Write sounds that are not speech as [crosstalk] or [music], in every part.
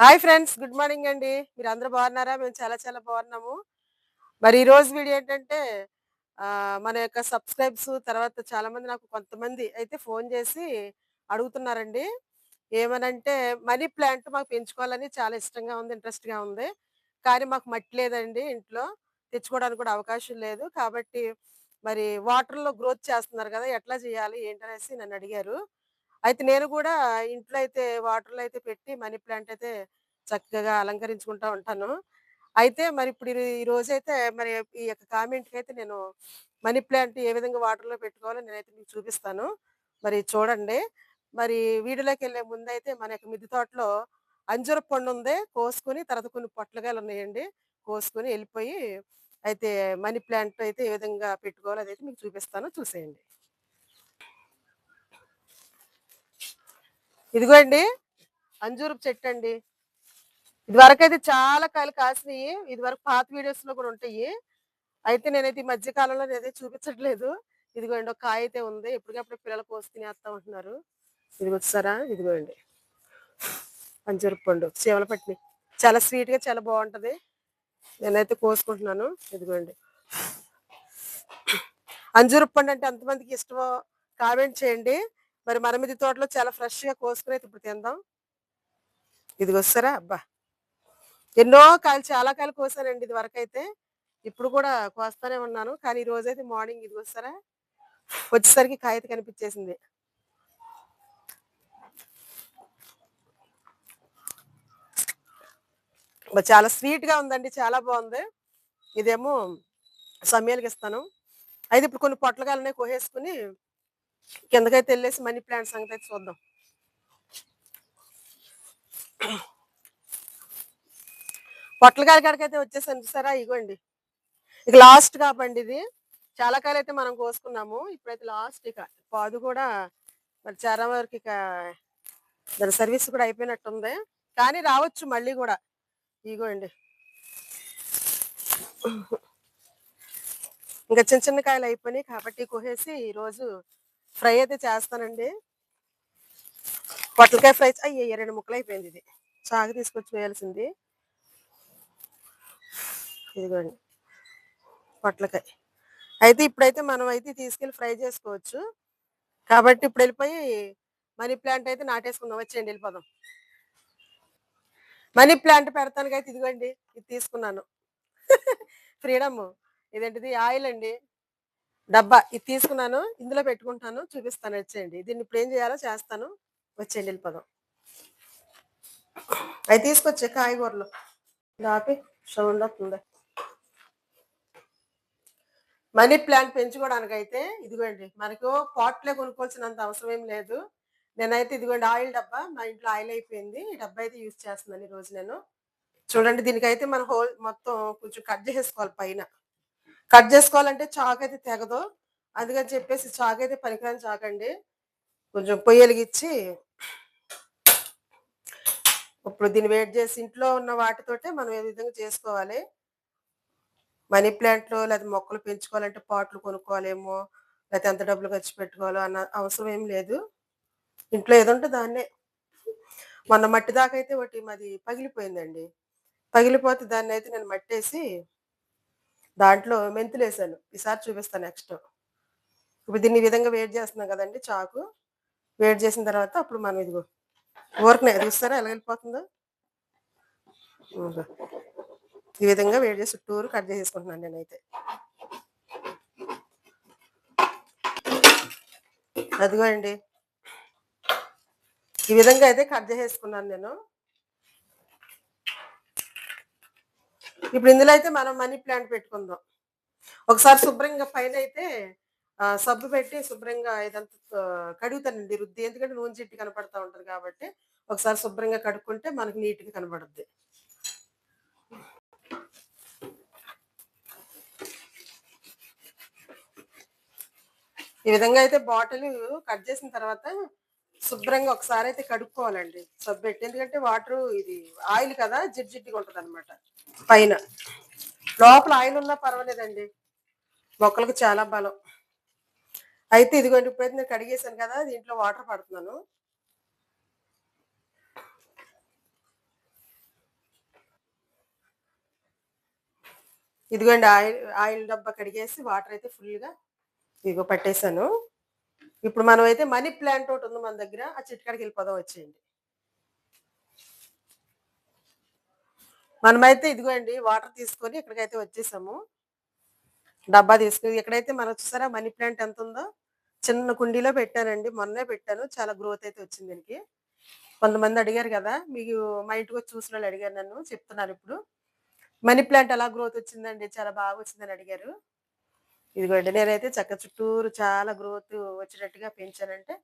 Hi friends good morning అండి. మీరు అందరూ బాగున్నారా? మేము చాలా చాలా బాగున్నాము. మరి ఈ రోజు వీడియో ఏంటంటే మన యొక్క సబ్స్క్రైబ్స్ తర్వాత చాలా మంది నాకు కొంతమంది అయితే ఫోన్ చేసి అడుగుతున్నారండి. ఏమనంటే మనీ ప్లాంట్ మాకు పెంచుకోవాలని చాలా ఇష్టంగా ఉంది ఇంట్రెస్ట్గా ఉంది. కానీ మాకు మట్టి లేదండి ఇంట్లో. తెచ్చుకోవడానికి కూడా అవకాశం లేదు. కాబట్టి మరి వాటర్లో గ్రోత్ చేస్తున్నారు కదా ఎట్లా చేయాలి ఏంటనేసి నన్ను అడిగారు. అయితే నేను కూడా ఇంట్లో అయితే వాటర్లో అయితే పెట్టి మనీ ప్లాంట్ అయితే చక్కగా అలంకరించుకుంటా ఉంటాను. అయితే మరి ఇప్పుడు ఈ- రోజైతే మరి ఈ యొక్క కామెంట్కి అయితే నేను మనీ ప్లాంట్ ఏ విధంగా వాటర్లో పెట్టుకోవాలో నేనైతే మీకు చూపిస్తాను. మరి చూడండి. మరి వీడియోలోకి వెళ్ళే ముందు అయితే మన యొక్క మిద్దె తోటలో అంజూర పండు ఉంది. కోసుకొని తర్వాత కొన్ని పొట్లకాయలు ఉన్నాయండి. కోసుకొని వెళ్ళిపోయి అయితే మనీ ప్లాంట్ అయితే ఏ విధంగా పెట్టుకోవాలో అదైతే మీకు చూపిస్తాను. చూసేయండి. ఇదిగో అండి అంజూరపు చెట్టు అండి ఇది వరకు అయితే చాలా కాయలు కాసినాయి. ఇది వరకు పాత వీడియోస్లో కూడా ఉంటాయి. అయితే నేనైతే ఈ మధ్య కాలంలో నేనైతే చూపించట్లేదు. ఇదిగోండి ఒక కాయ అయితే ఉంది. ఎప్పటికప్పుడు పిల్లలు కోసి తినేస్తా ఉంటున్నారు. ఇది వచ్చారా ఇదిగోండి. అంజూరపు పండు చీమల పట్టిని చాలా స్వీట్గా చాలా బాగుంటది. నేనైతే కోసుకుంటున్నాను. ఇదిగోండి. అంజూరపు పండు అంటే ఎంతమందికి ఇష్టమో కామెంట్ చేయండి. మరి మరమిది తోటలో చాలా ఫ్రెష్గా కోసుకుని అయితే ఇప్పుడు తిందాం. ఇది వస్తారా అబ్బా. ఎన్నో కాయలు చాలా కాయలు కోసానండి ఇది వరకు అయితే. ఇప్పుడు కూడా కోస్తానే ఉన్నాను. కానీ ఈ రోజైతే మార్నింగ్ ఇది వస్తారా వచ్చేసరికి కాయ అయితే కనిపించేసింది. అబ్బా, చాలా స్వీట్గా ఉందండి చాలా బాగుంది. ఇదేమో సమయాలకి ఇస్తాను. అయితే ఇప్పుడు కొన్ని పొట్లకాయలనే కోసేసుకుని కిందకైతే వెళ్ళేసి మనీ ప్లాంట్ సంగతి అయితే చూద్దాం. పొట్లకాయల కాడకైతే అయితే వచ్చేసాను చూసారా? ఇగోండి. ఇక లాస్ట్ కాపండి ఇది. చాలా కాయలు అయితే మనం కోసుకున్నాము. ఇప్పుడైతే లాస్ట్ ఇక. పాదు కూడా మరి చాలా వరకు ఇక దాని సర్వీస్ కూడా అయిపోయినట్టుంది. కానీ రావచ్చు మళ్ళీ కూడా. ఇగోండి. ఇంకా చిన్న చిన్న కాయలు అయిపోయినాయి కాబట్టి కోసేసి ఈరోజు ఫ్రై అయితే చేస్తానండి. పొట్లకాయ ఫ్రై అయ్యి రెండు ముక్కలు అయిపోయింది ఇది. సాగు తీసుకొచ్చి వేయాల్సింది. ఇదిగోండి. పొట్లకాయ. అయితే ఇప్పుడైతే మనం అయితే తీసుకెళ్ళి ఫ్రై చేసుకోవచ్చు. కాబట్టి ఇప్పుడు వెళ్ళిపోయి మనీ ప్లాంట్ అయితే నాటేసుకుందాం. వచ్చేయండి వెళ్ళిపోదాం. మనీ ప్లాంట్ పెడతానికి అయితే ఇదిగోండి ఇది తీసుకున్నాను. [laughs] ఫ్రీడమ్. ఇదేంటిది? ఆయిల్ అండి. డబ్బా ఇది తీసుకున్నాను ఇందులో పెట్టుకుంటాను చూపిస్తాను వచ్చేయండి దీన్ని ఇప్పుడు ఏం చేయాలో చేస్తాను. వచ్చేయండి వెళ్ళిపోదాం. అవి తీసుకొచ్చే కాయగూరలు. దాపి సౌండ్ వస్తుంది మనీ ప్లాంట్ పెంచుకోవడానికి అయితే ఇదిగోండి మనకు పాట్లే కొనుక్కోవాల్సినంత అవసరం ఏం లేదు. నేనైతే ఇదిగోండి ఆయిల్ డబ్బా మా ఇంట్లో ఆయిల్ అయిపోయింది. ఈ డబ్బా అయితే యూజ్ చేస్తున్నాను ఈ రోజు నేను. చూడండి దీనికైతే మనం హోల్ మొత్తం కొంచెం కట్ చేసుకోవాలి పైన. కట్ చేసుకోవాలంటే చాకు అయితే తెగదు. అందుకని చెప్పేసి చాకు అయితే పనికిరాని చాకండి కొంచెం పొయ్యి వెలిగించి ఇప్పుడు దీన్ని వెయిట్ చేసి ఇంట్లో ఉన్న వాటితోటే మనం ఏ విధంగా చేసుకోవాలి? మనీ ప్లాంట్లు లేదా మొక్కలు పెంచుకోవాలంటే పాట్లు కొనుక్కోవాలేమో లేకపోతే ఎంత డబ్బులు ఖర్చు పెట్టుకోవాలో అన్న అవసరం ఏం లేదు. ఇంట్లో ఏదో ఉంటే దాన్నే. మొన్న మట్టి దాకా అయితే ఒకటి మాది పగిలిపోయిందండి. పగిలిపోతే దాన్ని అయితే నేను మట్టేసి దాంట్లో మెంతులు వేసాను ఈసారి చూపిస్తాను నెక్స్ట్. ఇప్పుడు దీన్ని ఈ విధంగా వేడి చేస్తున్నాం కదండి చాకు. వేడి చేసిన తర్వాత అప్పుడు మనం ఇదిగో ఊరకనే చూస్తారా ఎలా వెళ్ళిపోతుందో? ఈ విధంగా వేడి చేసి చుట్టూరు కట్ చేసేసుకుంటున్నాను నేనైతే. అదిగో అండి ఈ విధంగా అయితే కట్ చేసేసుకున్నాను నేను. ఇప్పుడు ఇందులో అయితే మనం మనీ ప్లాంట్ పెట్టుకుందాం. ఒకసారి శుభ్రంగా పైన అయితే సబ్బు పెట్టి శుభ్రంగా ఇదంతా కడుగుతానండి రుద్ది. ఎందుకంటే నూనె చెట్టు కనపడతా ఉంటారు కాబట్టి ఒకసారి శుభ్రంగా కడుక్కుంటే మనకి నీట్గా కనబడుద్ది. ఈ విధంగా అయితే బాటిల్ కట్ చేసిన తర్వాత శుభ్రంగా ఒకసారి అయితే కడుక్కోవాలండి. సబ్బెట్టి. ఎందుకంటే వాటర్ ఇది ఆయిల్ కదా జిడ్జిడ్డిగా ఉంటుంది అనమాట పైన. లోపల ఆయిల్ ఉన్నా పర్వాలేదండి. మొక్కలకు చాలా బలం. అయితే ఇదిగోండి పోయింది నేను కడిగేశాను కదా దీంట్లో వాటర్ పడుతున్నాను. ఇదిగోండి ఆయిల్ ఆయిల్ డబ్బా కడిగేసి వాటర్ అయితే ఫుల్గా ఇదిగో పట్టేశాను. ఇప్పుడు మనం అయితే మనీ ప్లాంట్ ఒకటి ఉంది మన దగ్గర ఆ చిట్కాడికి వెళ్ళిపోదాం వచ్చేయండి. మనమైతే ఇదిగోండి వాటర్ తీసుకొని ఇక్కడికైతే వచ్చేసాము. డబ్బా తీసుకుని ఎక్కడైతే మనం చూసారా మనీ ప్లాంట్ ఎంత ఉందో? చిన్న కుండీలో పెట్టానండి మొన్నే పెట్టాను చాలా గ్రోత్ అయితే వచ్చింది దీనికి. కొంతమంది అడిగారు కదా మీకు మా ఇంటికి వచ్చి చూసిన వాళ్ళు అడిగారు నన్ను చెప్తున్నారు ఇప్పుడు. మనీ ప్లాంట్ ఎలా గ్రోత్ వచ్చిందండి చాలా బాగా వచ్చిందని అడిగారు. ఇదిగోండి. నేనైతే చక్క చుట్టూరు చాలా గ్రోత్ వచ్చేటట్టుగా పెంచానంటే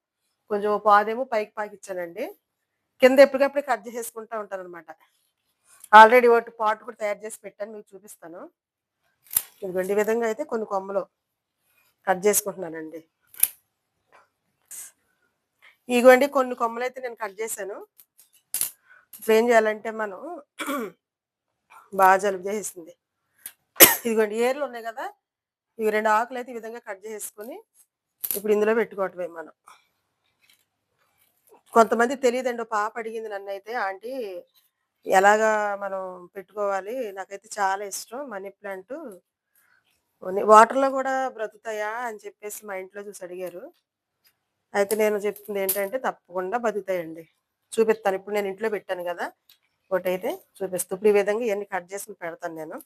కొంచెం పాదేమో పైకి పాకిచ్చానండి. కింద ఎప్పటికప్పుడు కట్ చేసుకుంటా ఉంటాను అనమాట ఆల్రెడీ ఒకటి పాట్ కూడా తయారు చేసి పెట్టాను మీకు చూపిస్తాను. ఇదిగోండి ఈ విధంగా అయితే కొన్ని కొమ్మలు కట్ చేసుకుంటున్నానండి. ఇదిగోండి కొన్ని కొమ్మలు అయితే నేను కట్ చేశాను. ఇప్పుడు ఏం చేయాలంటే మనం బాగా జలుబు చేసేసింది. ఇదిగోండి ఏర్లు ఉన్నాయి కదా? ఇవి రెండు ఆకులు అయితే ఈ విధంగా కట్ చేసుకొని ఇప్పుడు ఇందులో పెట్టుకోవటమే మనం. కొంతమంది తెలియదండి పాప అడిగింది నన్ను అయితే ఆంటీ ఎలాగా మనం పెట్టుకోవాలి? నాకైతే చాలా ఇష్టం మనీ ప్లాంట్. వాటర్లో కూడా బ్రతుకుతాయా? అని చెప్పేసి మా ఇంట్లో చూసి అడిగారు. అయితే నేను చెప్తుంది ఏంటంటే తప్పకుండా బతుకుతాయండి. చూపిస్తాను. ఇప్పుడు నేను ఇంట్లో పెట్టాను కదా ఒకటైతే చూపిస్తాను ఇప్పుడు ఈ విధంగా ఇవన్నీ కట్ చేసి పెడతాను నేను.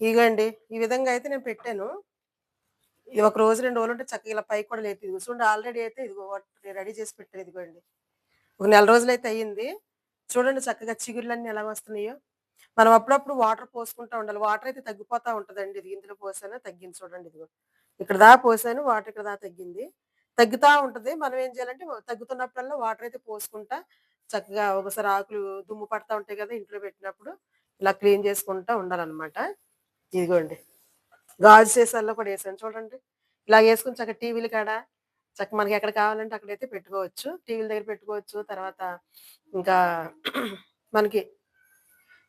ఇగండి ఈ విధంగా అయితే నేను పెట్టాను. ఇది ఒక రోజు రెండు రోజులు ఉంటే చక్కగా ఇలా పైకి కూడా లేదు ఇదిగో చూడండి ఆల్రెడీ అయితే ఇదిగో రెడీ చేసి పెట్టాను ఇదిగోండి. ఒక నెల రోజులు అయితే అయ్యింది. చూడండి చక్కగా చిగుర్లన్నీ ఎలా వస్తున్నాయో. మనం అప్పుడప్పుడు వాటర్ పోసుకుంటా ఉండాలి. వాటర్ అయితే తగ్గిపోతా ఉంటదండి. ఇది ఇందులో పోసాను తగ్గింది చూడండి ఇదిగో. ఇక్కడ దా పోసాను వాటర్ ఇక్కడ దా తగ్గింది. తగ్గుతా ఉంటది. మనం ఏం చేయాలంటే తగ్గుతున్నప్పుడల్లా వాటర్ అయితే పోసుకుంటా చక్కగా ఒకసారి ఆకులు దుమ్ము పడతా ఉంటాయి కదా ఇంట్లో పెట్టినప్పుడు ఇలా క్లీన్ చేసుకుంటా ఉండాలన్నమాట. ఇదిగోండి. గాజు సీసాల్లో కూడా వేసాను. చూడండి. ఇలా వేసుకుని చక్కగా టీవీలు కాడ చక్క మనకి ఎక్కడ కావాలంటే అక్కడైతే పెట్టుకోవచ్చు. టీవీల దగ్గర పెట్టుకోవచ్చు. తర్వాత ఇంకా [clears throat] మనకి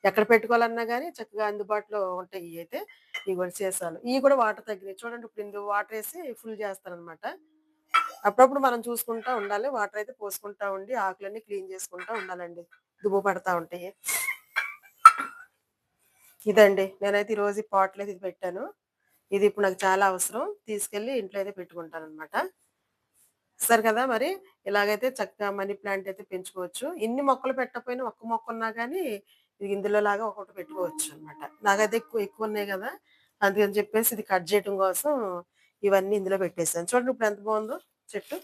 ఎక్కడ పెట్టుకోవాలన్నా కానీ చక్కగా అందుబాటులో ఉంటాయి ఇవి అయితే ఇవి కూడా సీసాలు. ఇవి కూడా వాటర్ తగ్గినాయి. చూడండి ఇప్పుడు ఇందు వాటర్ వేసి ఫుల్ చేస్తాను అనమాట అప్పుడప్పుడు మనం చూసుకుంటా ఉండాలి. వాటర్ అయితే పోసుకుంటా ఉండి ఆకులన్నీ క్లీన్ చేసుకుంటా ఉండాలండి. దుబ్బు పడతా ఉంటాయి. ఇదండి. నేనైతే ఈ రోజు పాట్లో ఇది పెట్టాను. ఇది ఇప్పుడు నాకు చాలా అవసరం. తీసుకెళ్ళి ఇంట్లో అయితే పెట్టుకుంటాను అనమాట సరే కదా మరి? ఇలాగైతే చక్కగా మనీ ప్లాంట్ అయితే పెంచుకోవచ్చు. ఇన్ని మొక్కలు పెట్టకపోయినా ఒక్క మొక్క ఉన్నా కానీ ఇది ఇందులో లాగా ఒకటి పెట్టుకోవచ్చు అనమాట నాకైతే ఎక్కువ ఎక్కువ ఉన్నాయి కదా. అందుకని చెప్పేసి ఇది కట్ చేయడం కోసం ఇవన్నీ ఇందులో పెట్టేసాను చూడండి ఇప్పుడు ఎంత బాగుందో చెట్టు.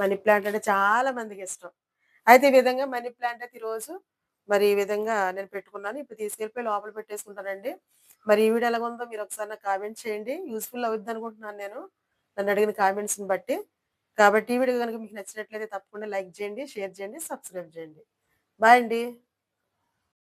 మనీ ప్లాంట్ అంటే చాలా మందికి ఇష్టం. అయితే ఈ విధంగా మనీ ప్లాంట్ అయితే ఈరోజు మరి ఈ విధంగా నేను పెట్టుకున్నాను. ఇప్పుడు తీసుకెళ్ళిపోయి లోపల పెట్టేసుకుంటానండి. మరి ఈ వీడియో ఎలాగ ఉందో మీరు ఒకసారి నాకు కామెంట్ చేయండి. యూస్ఫుల్ అవుద్ది అనుకుంటున్నాను నేను. నన్ను అడిగిన కామెంట్స్ని బట్టి. కాబట్టి ఈ వీడియో కనుక మీకు నచ్చినట్లయితే తప్పకుండా లైక్ చేయండి షేర్ చేయండి సబ్స్క్రైబ్ చేయండి. బాయ్ అండి.